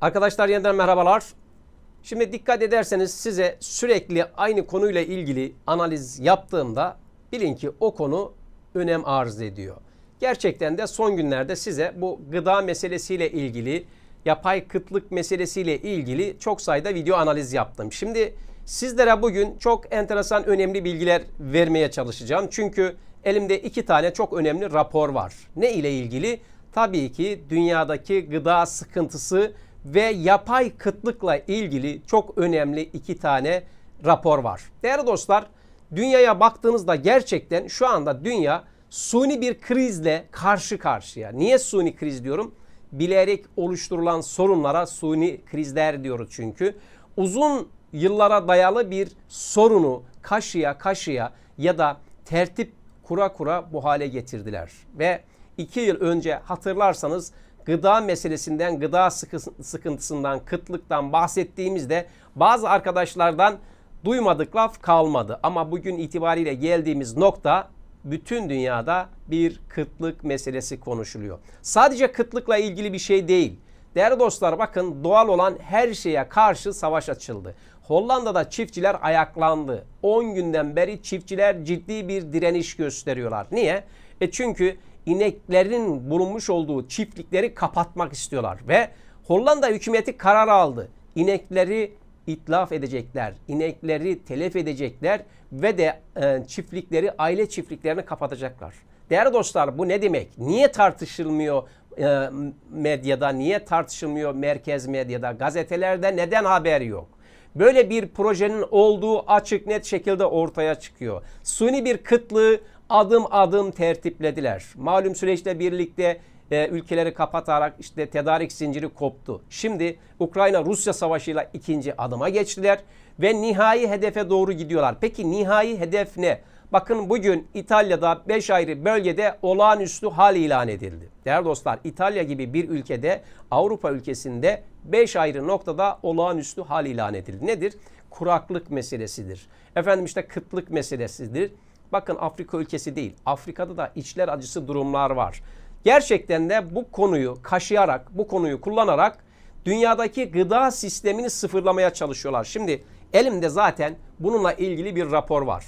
Arkadaşlar yeniden merhabalar. Şimdi dikkat ederseniz size sürekli aynı konuyla ilgili analiz yaptığımda bilin ki o konu önem arz ediyor. Gerçekten de son günlerde size bu gıda meselesiyle ilgili, yapay kıtlık meselesiyle ilgili çok sayıda video analiz yaptım. Şimdi sizlere bugün çok enteresan önemli bilgiler vermeye çalışacağım. Çünkü elimde iki tane çok önemli rapor var. Ne ile ilgili? Tabii ki dünyadaki gıda sıkıntısı ve yapay kıtlıkla ilgili çok önemli iki tane rapor var. Değerli dostlar, dünyaya baktığınızda gerçekten şu anda dünya suni bir krizle karşı karşıya. Niye suni kriz diyorum? Bilerek oluşturulan sorunlara suni krizler diyoruz çünkü. Uzun yıllara dayalı bir sorunu kaşıya kaşıya ya da tertip kura kura bu hale getirdiler. Ve iki yıl önce hatırlarsanız gıda meselesinden, gıda sıkıntısından, kıtlıktan bahsettiğimizde bazı arkadaşlardan duymadık laf kalmadı. Ama bugün itibariyle geldiğimiz nokta bütün dünyada bir kıtlık meselesi konuşuluyor. Sadece kıtlıkla ilgili bir şey değil. Değerli dostlar bakın doğal olan her şeye karşı savaş açıldı. Hollanda'da çiftçiler ayaklandı. 10 günden beri çiftçiler ciddi bir direniş gösteriyorlar. Niye? E çünkü ineklerin bulunmuş olduğu çiftlikleri kapatmak istiyorlar ve Hollanda hükümeti karar aldı. İnekleri itlaf edecekler, inekleri telef edecekler ve de e, çiftlikleri, aile çiftliklerini kapatacaklar. Değerli dostlar bu ne demek? Niye tartışılmıyor e, medyada, niye tartışılmıyor merkez medyada, gazetelerde neden haber yok? Böyle bir projenin olduğu açık net şekilde ortaya çıkıyor. Suni bir kıtlığı adım adım tertiplediler. Malum süreçte birlikte e, ülkeleri kapatarak işte tedarik zinciri koptu. Şimdi Ukrayna-Rusya savaşıyla ikinci adıma geçtiler ve nihai hedefe doğru gidiyorlar. Peki nihai hedef ne? Bakın bugün İtalya'da 5 ayrı bölgede olağanüstü hal ilan edildi. Değerli dostlar İtalya gibi bir ülkede Avrupa ülkesinde 5 ayrı noktada olağanüstü hal ilan edildi. Nedir? Kuraklık meselesidir. Efendim işte kıtlık meselesidir. Bakın Afrika ülkesi değil. Afrika'da da içler acısı durumlar var. Gerçekten de bu konuyu kaşıyarak, bu konuyu kullanarak dünyadaki gıda sistemini sıfırlamaya çalışıyorlar. Şimdi elimde zaten bununla ilgili bir rapor var.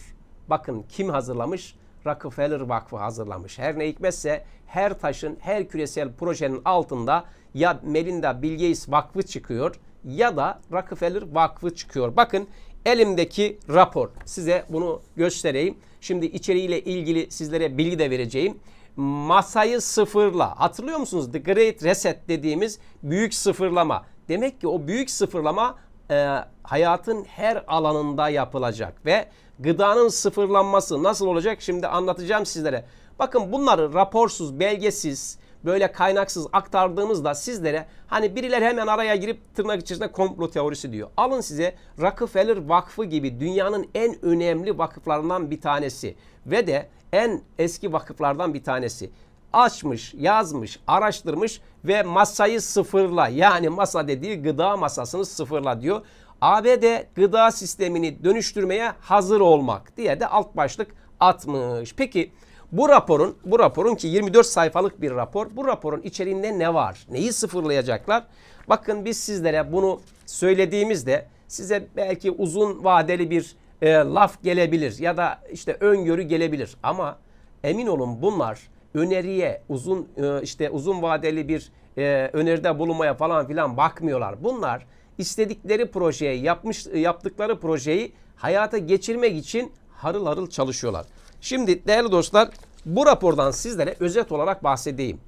Bakın kim hazırlamış? Rockefeller Vakfı hazırlamış. Her ne hikmetse her taşın, her küresel projenin altında ya Melinda Bill Vakfı çıkıyor ya da Rockefeller Vakfı çıkıyor. Bakın elimdeki rapor. Size bunu göstereyim. Şimdi içeriğiyle ilgili sizlere bilgi de vereceğim. Masayı sıfırla. Hatırlıyor musunuz? The Great Reset dediğimiz büyük sıfırlama. Demek ki o büyük sıfırlama e, hayatın her alanında yapılacak ve gıdanın sıfırlanması nasıl olacak şimdi anlatacağım sizlere. Bakın bunları raporsuz, belgesiz, böyle kaynaksız aktardığımızda sizlere hani birileri hemen araya girip tırnak içerisinde komplo teorisi diyor. Alın size Rockefeller Vakfı gibi dünyanın en önemli vakıflarından bir tanesi ve de en eski vakıflardan bir tanesi. Açmış, yazmış, araştırmış ve masayı sıfırla yani masa dediği gıda masasını sıfırla diyor. ABD gıda sistemini dönüştürmeye hazır olmak diye de alt başlık atmış. Peki bu raporun, bu raporun ki 24 sayfalık bir rapor. Bu raporun içeriğinde ne var? Neyi sıfırlayacaklar? Bakın biz sizlere bunu söylediğimizde size belki uzun vadeli bir e, laf gelebilir ya da işte öngörü gelebilir ama emin olun bunlar öneriye uzun e, işte uzun vadeli bir e, öneride bulunmaya falan filan bakmıyorlar. Bunlar istedikleri projeyi yapmış yaptıkları projeyi hayata geçirmek için harıl harıl çalışıyorlar. Şimdi değerli dostlar bu rapordan sizlere özet olarak bahsedeyim.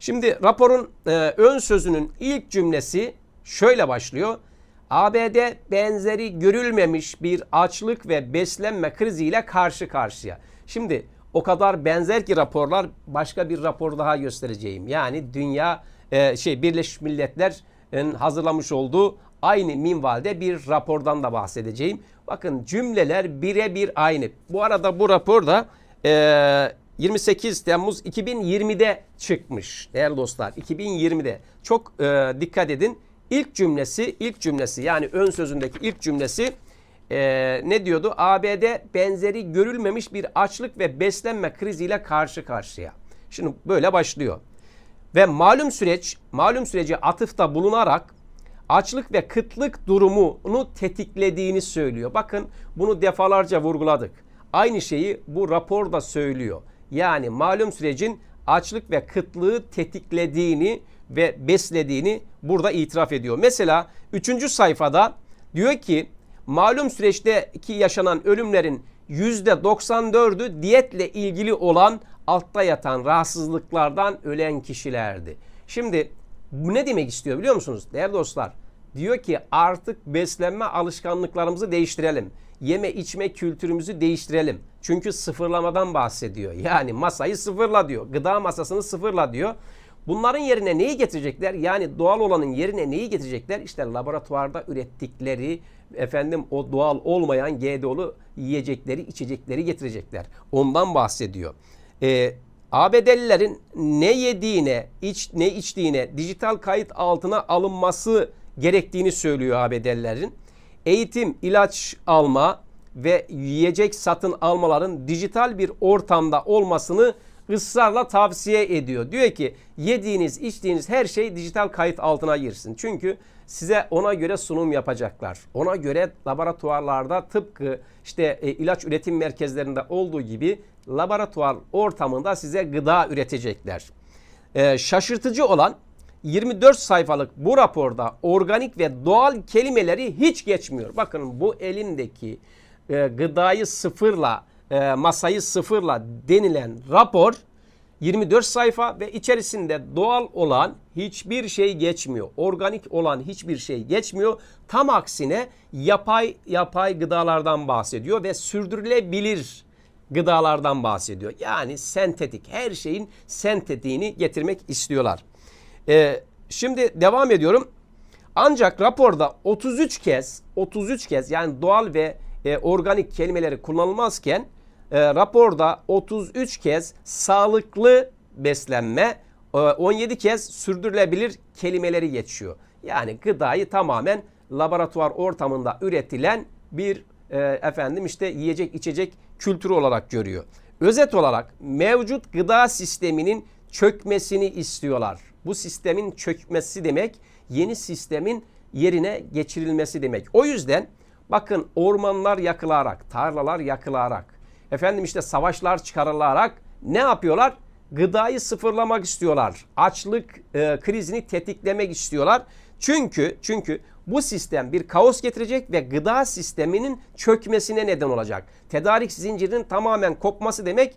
Şimdi raporun e, ön sözünün ilk cümlesi şöyle başlıyor. ABD benzeri görülmemiş bir açlık ve beslenme kriziyle karşı karşıya. Şimdi o kadar benzer ki raporlar başka bir rapor daha göstereceğim. Yani dünya e, şey Birleşmiş Milletler'in hazırlamış olduğu aynı minvalde bir rapordan da bahsedeceğim. Bakın cümleler birebir aynı. Bu arada bu rapor da e, 28 Temmuz 2020'de çıkmış değerli dostlar. 2020'de çok e, dikkat edin. İlk cümlesi, ilk cümlesi yani ön sözündeki ilk cümlesi e, ne diyordu? ABD benzeri görülmemiş bir açlık ve beslenme kriziyle karşı karşıya. Şimdi böyle başlıyor. Ve malum süreç, malum sürece atıfta bulunarak açlık ve kıtlık durumunu tetiklediğini söylüyor. Bakın bunu defalarca vurguladık. Aynı şeyi bu rapor da söylüyor. Yani malum sürecin açlık ve kıtlığı tetiklediğini ve beslediğini burada itiraf ediyor. Mesela 3. sayfada diyor ki malum süreçteki yaşanan ölümlerin %94'ü diyetle ilgili olan altta yatan rahatsızlıklardan ölen kişilerdi. Şimdi bu ne demek istiyor biliyor musunuz değerli dostlar? Diyor ki artık beslenme alışkanlıklarımızı değiştirelim. Yeme içme kültürümüzü değiştirelim. Çünkü sıfırlamadan bahsediyor. Yani masayı sıfırla diyor. Gıda masasını sıfırla diyor. Bunların yerine neyi getirecekler? Yani doğal olanın yerine neyi getirecekler? İşte laboratuvarda ürettikleri efendim o doğal olmayan GDO'lu yiyecekleri, içecekleri getirecekler. Ondan bahsediyor. Ee, ABD'lilerin ne yediğine, iç, ne içtiğine dijital kayıt altına alınması gerektiğini söylüyor ABD'lilerin. Eğitim, ilaç alma ve yiyecek satın almaların dijital bir ortamda olmasını ısrarla tavsiye ediyor. Diyor ki yediğiniz, içtiğiniz her şey dijital kayıt altına girsin. Çünkü size ona göre sunum yapacaklar. Ona göre laboratuvarlarda tıpkı işte e, ilaç üretim merkezlerinde olduğu gibi laboratuvar ortamında size gıda üretecekler. E, şaşırtıcı olan 24 sayfalık bu raporda organik ve doğal kelimeleri hiç geçmiyor. Bakın bu elimdeki e, gıdayı sıfırla, e, masayı sıfırla denilen rapor 24 sayfa ve içerisinde doğal olan hiçbir şey geçmiyor. Organik olan hiçbir şey geçmiyor. Tam aksine yapay yapay gıdalardan bahsediyor ve sürdürülebilir gıdalardan bahsediyor. Yani sentetik her şeyin sentetiğini getirmek istiyorlar. Ee, şimdi devam ediyorum. Ancak raporda 33 kez 33 kez yani doğal ve e, organik kelimeleri kullanılmazken e, raporda 33 kez sağlıklı beslenme, e, 17 kez sürdürülebilir kelimeleri geçiyor. Yani gıdayı tamamen laboratuvar ortamında üretilen bir e, efendim işte yiyecek içecek kültürü olarak görüyor. Özet olarak mevcut gıda sisteminin çökmesini istiyorlar. Bu sistemin çökmesi demek yeni sistemin yerine geçirilmesi demek. O yüzden bakın ormanlar yakılarak, tarlalar yakılarak, efendim işte savaşlar çıkarılarak ne yapıyorlar? Gıdayı sıfırlamak istiyorlar. Açlık e, krizini tetiklemek istiyorlar. Çünkü çünkü bu sistem bir kaos getirecek ve gıda sisteminin çökmesine neden olacak. Tedarik zincirinin tamamen kopması demek.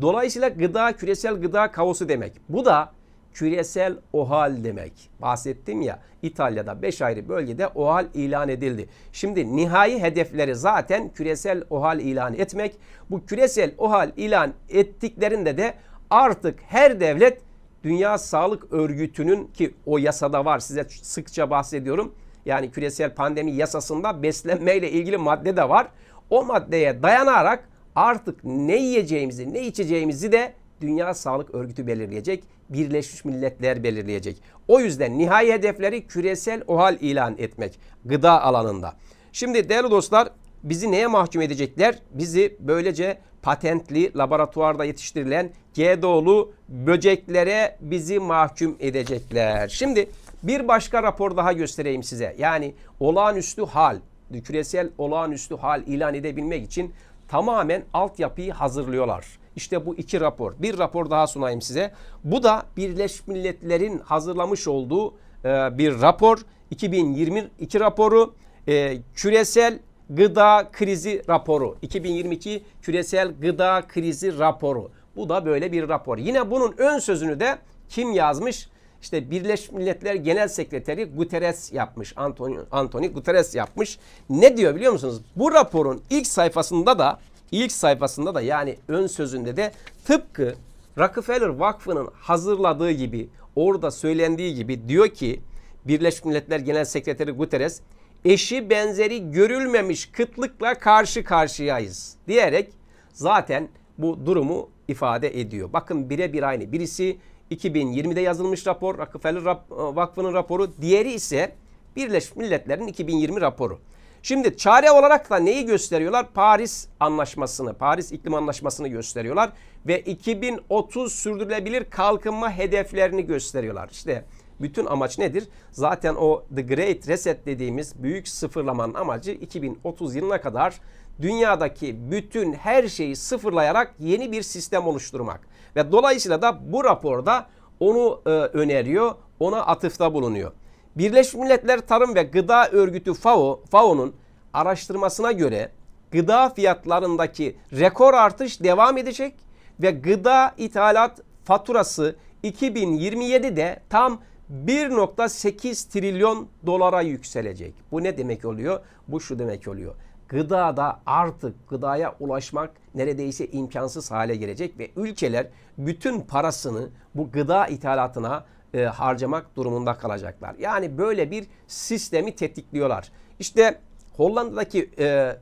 Dolayısıyla gıda küresel gıda kaosu demek. Bu da küresel OHAL demek. Bahsettim ya İtalya'da 5 ayrı bölgede OHAL ilan edildi. Şimdi nihai hedefleri zaten küresel OHAL ilan etmek. Bu küresel OHAL ilan ettiklerinde de artık her devlet Dünya Sağlık Örgütü'nün ki o yasada var size sıkça bahsediyorum. Yani küresel pandemi yasasında beslenmeyle ilgili madde de var. O maddeye dayanarak artık ne yiyeceğimizi, ne içeceğimizi de Dünya Sağlık Örgütü belirleyecek. Birleşmiş Milletler belirleyecek. O yüzden nihai hedefleri küresel OHAL ilan etmek gıda alanında. Şimdi değerli dostlar bizi neye mahkum edecekler? Bizi böylece patentli laboratuvarda yetiştirilen GDO'lu böceklere bizi mahkum edecekler. Şimdi bir başka rapor daha göstereyim size. Yani olağanüstü hal, küresel olağanüstü hal ilan edebilmek için tamamen altyapıyı hazırlıyorlar. İşte bu iki rapor. Bir rapor daha sunayım size. Bu da Birleşmiş Milletler'in hazırlamış olduğu e, bir rapor. 2022 raporu. E, küresel gıda krizi raporu. 2022 küresel gıda krizi raporu. Bu da böyle bir rapor. Yine bunun ön sözünü de kim yazmış? İşte Birleşmiş Milletler Genel Sekreteri Guterres yapmış. Anthony, Anthony Guterres yapmış. Ne diyor biliyor musunuz? Bu raporun ilk sayfasında da ilk sayfasında da yani ön sözünde de tıpkı Rockefeller Vakfı'nın hazırladığı gibi orada söylendiği gibi diyor ki Birleşmiş Milletler Genel Sekreteri Guterres eşi benzeri görülmemiş kıtlıkla karşı karşıyayız diyerek zaten bu durumu ifade ediyor. Bakın birebir aynı. Birisi 2020'de yazılmış rapor, Rockefeller Vakfı'nın raporu. Diğeri ise Birleşmiş Milletler'in 2020 raporu. Şimdi çare olarak da neyi gösteriyorlar? Paris Anlaşması'nı, Paris İklim Anlaşması'nı gösteriyorlar ve 2030 sürdürülebilir kalkınma hedeflerini gösteriyorlar. İşte Bütün amaç nedir? Zaten o The Great Reset dediğimiz büyük sıfırlamanın amacı 2030 yılına kadar dünyadaki bütün her şeyi sıfırlayarak yeni bir sistem oluşturmak. Ve dolayısıyla da bu raporda onu e, öneriyor, ona atıfta bulunuyor. Birleşmiş Milletler Tarım ve Gıda Örgütü FAO, FAO'nun araştırmasına göre gıda fiyatlarındaki rekor artış devam edecek ve gıda ithalat faturası 2027'de tam 1.8 trilyon dolara yükselecek. Bu ne demek oluyor? Bu şu demek oluyor. Gıdada artık gıdaya ulaşmak neredeyse imkansız hale gelecek ve ülkeler bütün parasını bu gıda ithalatına e, harcamak durumunda kalacaklar. Yani böyle bir sistemi tetikliyorlar. İşte Hollanda'daki e,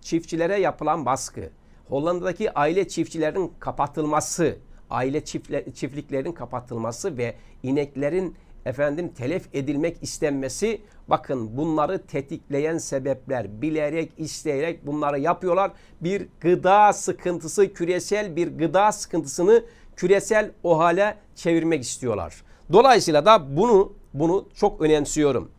çiftçilere yapılan baskı, Hollanda'daki aile çiftçilerin kapatılması, aile çiftle, çiftliklerin kapatılması ve ineklerin efendim telef edilmek istenmesi bakın bunları tetikleyen sebepler bilerek isteyerek bunları yapıyorlar. Bir gıda sıkıntısı küresel bir gıda sıkıntısını küresel o hale çevirmek istiyorlar. Dolayısıyla da bunu bunu çok önemsiyorum.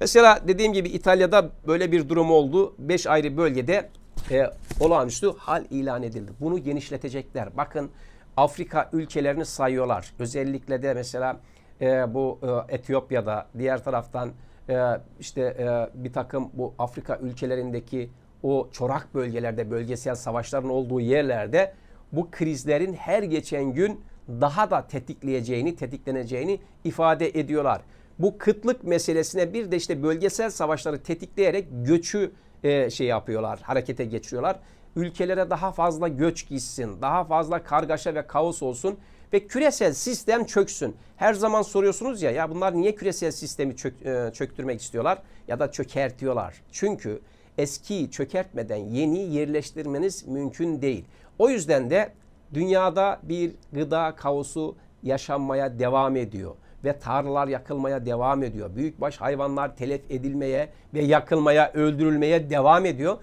Mesela dediğim gibi İtalya'da böyle bir durum oldu. 5 ayrı bölgede e, olağanüstü hal ilan edildi. Bunu genişletecekler. Bakın Afrika ülkelerini sayıyorlar. Özellikle de mesela e, bu e, Etiyopya'da diğer taraftan e, işte e, bir takım bu Afrika ülkelerindeki o çorak bölgelerde bölgesel savaşların olduğu yerlerde bu krizlerin her geçen gün daha da tetikleyeceğini, tetikleneceğini ifade ediyorlar. Bu kıtlık meselesine bir de işte bölgesel savaşları tetikleyerek göçü e, şey yapıyorlar, harekete geçiriyorlar. Ülkelere daha fazla göç gitsin, daha fazla kargaşa ve kaos olsun ve küresel sistem çöksün. Her zaman soruyorsunuz ya ya bunlar niye küresel sistemi çök, e, çöktürmek istiyorlar ya da çökertiyorlar? Çünkü eskiyi çökertmeden yeni yerleştirmeniz mümkün değil. O yüzden de dünyada bir gıda kaosu yaşanmaya devam ediyor ve tarlalar yakılmaya devam ediyor. Büyükbaş hayvanlar telef edilmeye ve yakılmaya, öldürülmeye devam ediyor.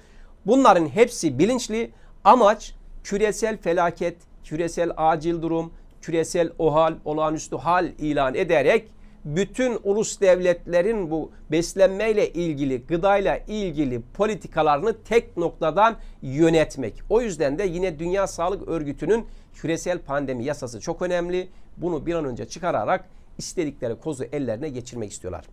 Bunların hepsi bilinçli. Amaç küresel felaket, küresel acil durum, küresel OHAL, olağanüstü hal ilan ederek bütün ulus devletlerin bu beslenmeyle ilgili, gıdayla ilgili politikalarını tek noktadan yönetmek. O yüzden de yine Dünya Sağlık Örgütü'nün küresel pandemi yasası çok önemli. Bunu bir an önce çıkararak istedikleri kozu ellerine geçirmek istiyorlar.